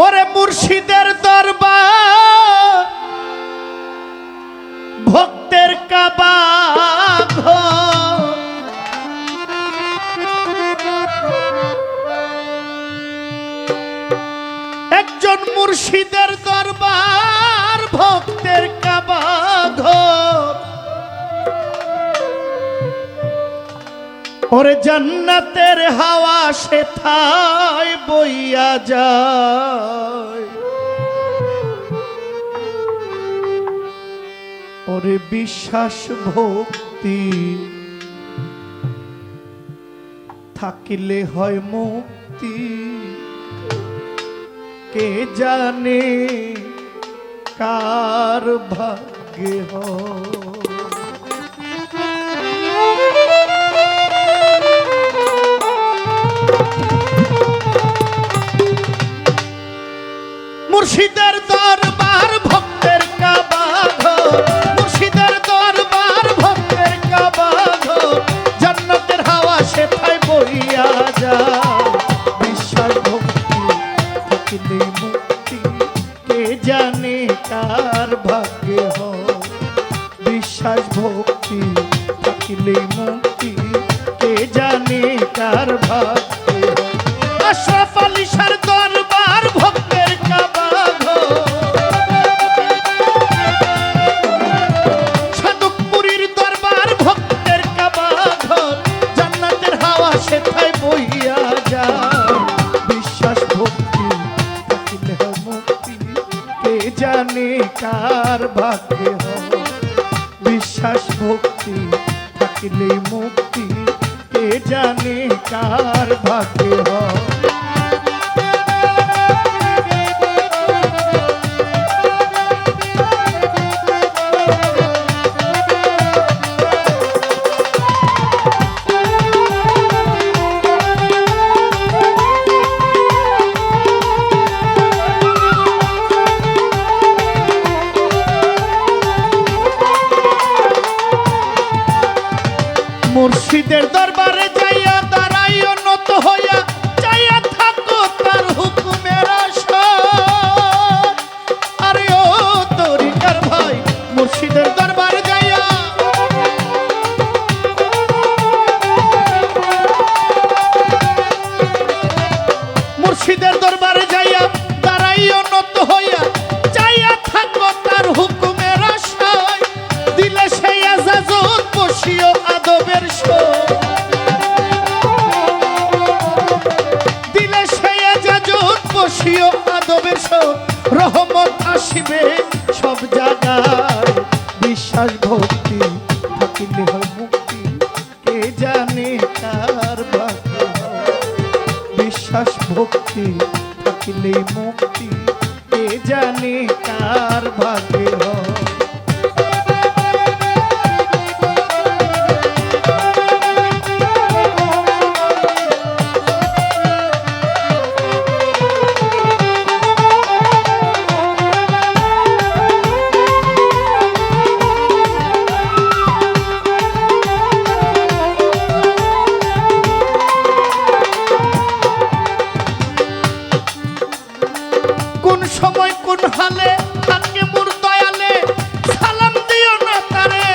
ওরে মুর্শিদের দরবার। ওরে জান্নাতের হাওয়া সে থায় বইয়া যায়। ওরে বিশ্বাস ভক্তি, থাকিলে হয় মুক্তি। কে জানে কার ভাগ্যে হয়? মুর্শিদের দরবার ভক্তের কাবা মুর্শিদের বিশ্বাস ভক্তি থাকলে মুক্তি। কে জানে কার ভাগ্য হয়? মুর্শিদের বসিও আদবের সয় রহমত আসিবে সব জায়গায়। কোন হালে থাকে মোর সালাম দিও না তারে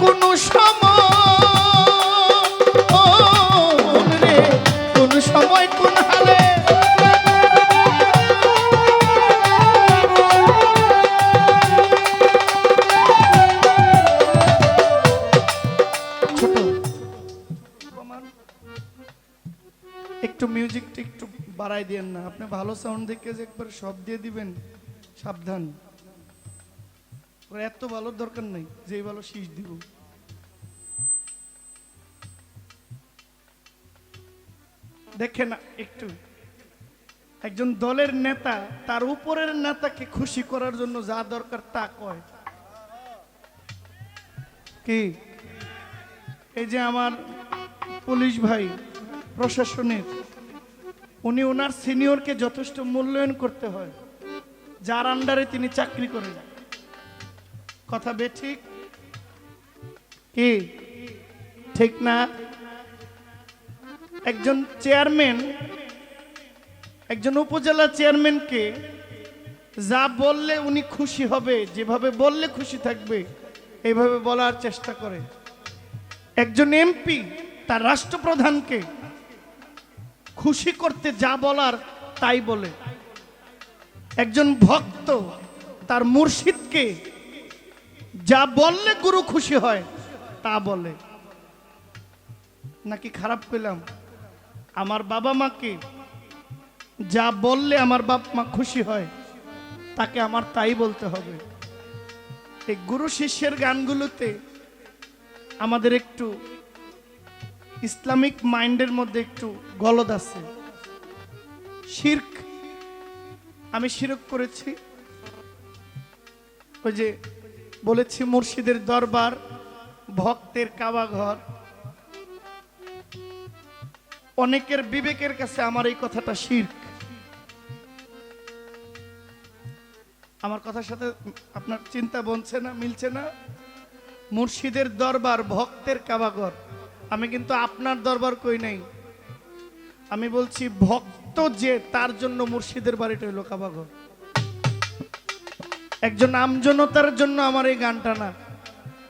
কোন সময় রে কোন সময় কোন হালে একটু মিউজিকটা একটু বাড়াই দিয়েন না আপনি ভালো সাউন্ড দেখে যে একবার সব দিয়ে দিবেন সাবধান। ওর এত ভালো দরকার নাই যে ভালো শীষ দিব। দেখে না, একটু। একজন দলের নেতা, তার উপরের নেতাকে খুশি করার জন্য যা দরকার তা কয়। কি? এই যে আমার পুলিশ ভাই প্রশাসনের উনি ওনার সিনিয়রকে যথেষ্ট মূল্যায়ন করতে হয়। যার আন্ডারে তিনি চাকরি করেন। কথা বে ঠিক? কি? ঠিক না? একজন চেয়ারম্যান, একজন উপজেলা চেয়ারম্যানকে যা বললে উনি খুশি হবে, যেভাবে বললে খুশি থাকবে, এইভাবে বলার চেষ্টা করে। একজন এমপি তার রাষ্ট্রপ্রধানকে খুশি করতে যা বলার তাই বলে। একজন ভক্ত, তার মুর্শিদকে যা বললে গুরু খুশি হয়, তা বলে। নাকি খারাপ পেলাম? আমার বাবা মাকে যা বললে আমার বাপ মা খুশি হয়, তাকে আমার তাই বলতে হবে। এই গুরু শিষ্যের গানগুলোতে আমাদের একটু ইসলামিক মাইন্ডের মধ্যে একটু গলদ আছে। শির্ক আমি শিরক করেছি। ওই যে বলেছি মুর্শিদের দরবার, ভক্তের কাবাঘর অনেকের বিবেকের কাছে আমার এই কথাটা শির্ক। আমার কথার সাথে আপনার চিন্তা বনছে না, মিলছে না? মুর্শিদের দরবার, ভক্তের কাবাঘর আমি কিন্তু আপনার দরবার কই নাই। আমি বলছি ভক্ত যে তার জন্য মুর্শিদের বাড়িটা হইল কাবাঘর একজন আমজনতার জন্য আমার এই গানটা না।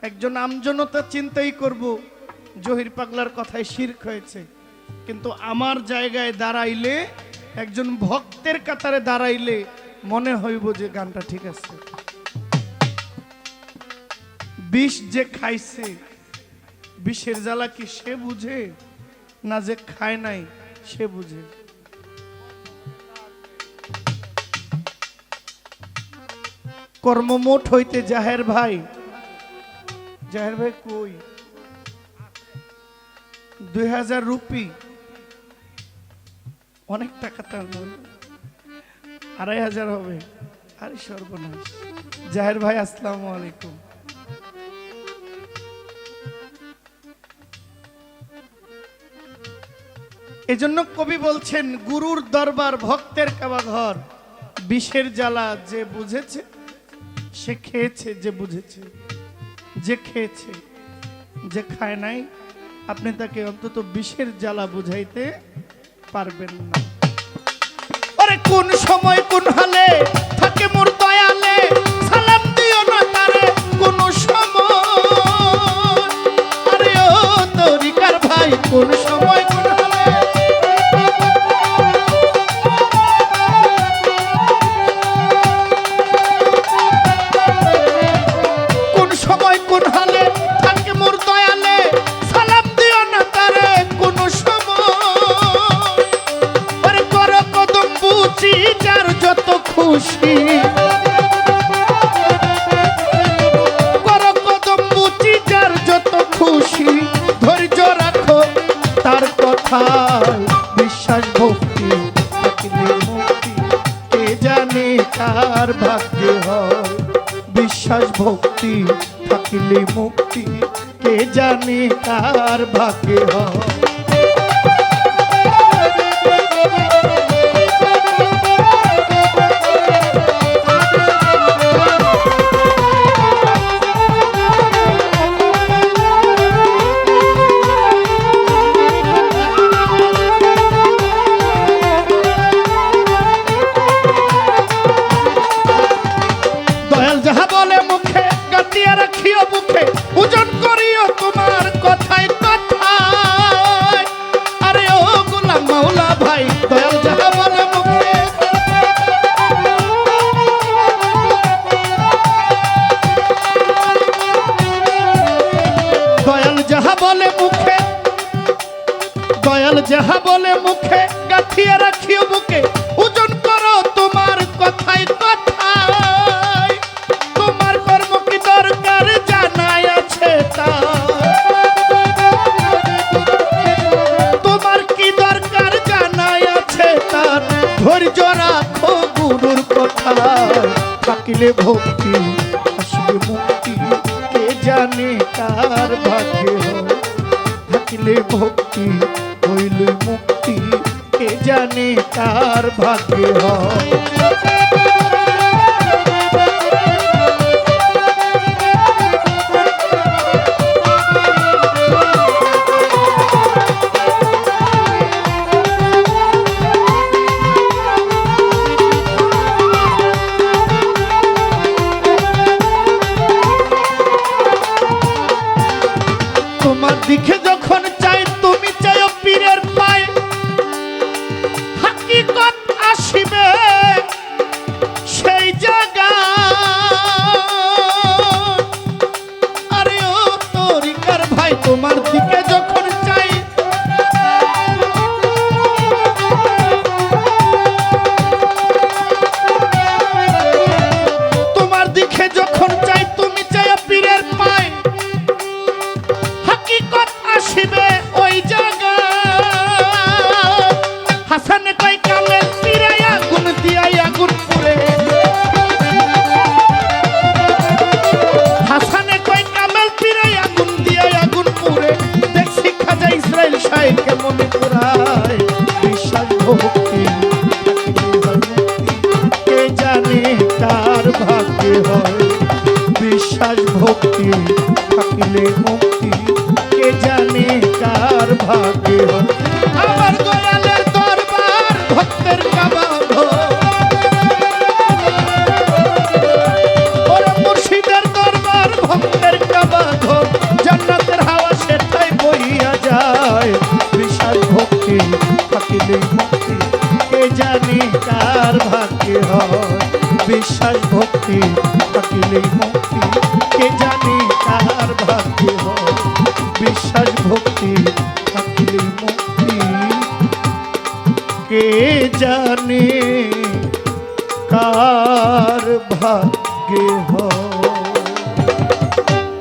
একজন আমজনতা চিন্তাই করব, জহির পাগলার কথায় শির্ক হয়েছে। কিন্তু আমার জায়গায় দাঁড়াইলে, একজন ভক্তের কাতারে দাঁড়াইলে মনে হইব যে গানটা ঠিক আছে। বিষ যে খাইছে, বিষের জ্বালা কি সে বুঝে? না যে খায় নাই, সে বুঝে। কর্মমোট হইতে জাহের ভাই। জাহের ভাই কই? দুই হাজার রুপি। অনেক টাকা তার। আড়াই হাজার হবে। আরে সর্বনাশ। জাহের ভাই, আসসালামু আলাইকুম। এজন্য কবি বলছেন, গুরুর দরবার ভক্তের কাবাঘর বিষের জ্বালা যে বুঝেছে সে খেয়েছে, যে বুঝেছে, যে খেয়েছে, যে খায় নাই, আপনি তাকে অন্তত বিষের জ্বালা বুঝাইতে পারবেন না। আরে কোন সময়, কোন হালে থাকে মোর দয়ালে, সালাম দিও না তারে কোন সময়। আরে ও তরিকার ভাই, কোন সময় কথায় বিশ্বাস ভক্তি, থাকলে মুক্তি। কে জানে কার ভাগ্য হয়? বিশ্বাস ভক্তি, থাকলে মুক্তি। কে জানে কার ভাগ্য হয়? থাকিলে ভক্তি, আসবে মুক্তি, কে জানে কার ভাগ্য থাকিলে ভক্তি, হইল মুক্তি, কে জানে কার ভাগ্য হয় tomar জানি তার ভাগ্যে হয়। বিশ্বাস ভক্তি, থাকিলেই মুক্তি। কে জানি তার ভাগ্যে হয়। বিশ্বাস ভক্তি, থাকিলেই মুক্তি। কে জানে কার ভাগ্যে হয়।